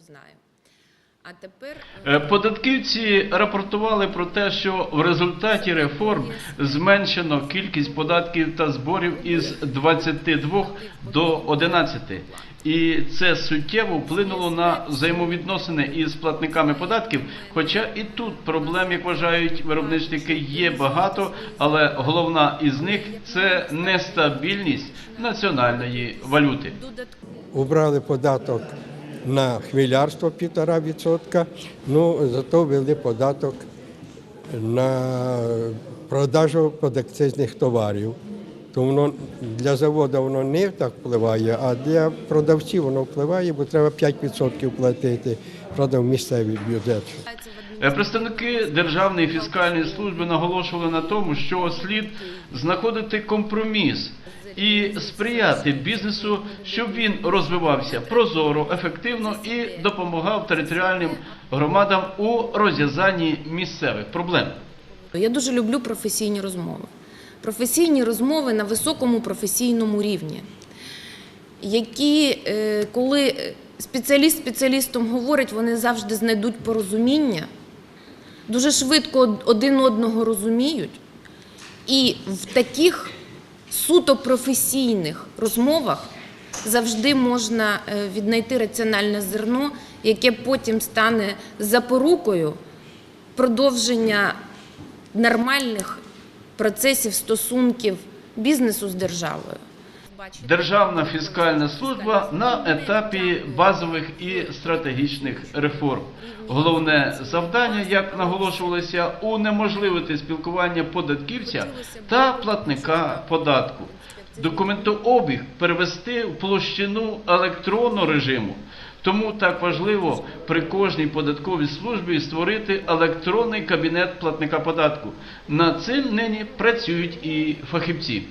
знаю. А тепер Е, Податківці рапортували про те, що в результаті реформ зменшено кількість податків та зборів із 22 до 11. І це суттєво вплинуло на взаємовідносини із платниками податків. Хоча і тут проблем, як вважають виробничники, є багато, але головна із них це нестабільність національної валюти. Убрали податок на хмілярство 1,5%, ну зато ввели податок на продажу подакцизних товарів. То воно для заводу воно не так впливає, а для продавців воно впливає, бо треба 5% платити, правда, в місцевий бюджет. Е, Представники Державної фіскальної служби наголошували на тому, що слід знаходити компроміс і сприяти бізнесу, щоб він розвивався прозоро, ефективно і допомагав територіальним громадам у розв'язанні місцевих проблем. Я дуже люблю професійні розмови. Професійні розмови на високому професійному рівні, які, е, коли спеціаліст спеціалістом говорить, вони завжди знайдуть порозуміння, дуже швидко один одного розуміють. І в таких суто професійних розмовах завжди можна е, віднайти раціональне зерно, яке потім стане запорукою продовження нормальних процесів стосунків бізнесу з державою. Державна фіскальна служба на етапі базових і стратегічних реформ. Головне завдання, як наголошувалося, унеможливити спілкування податківця та платника податку. Документообіг перевести в площину електронного режиму. Тому так важливо при кожній податковій службі створити електронний кабінет платника податку. Над цим нині працюють і фахівці.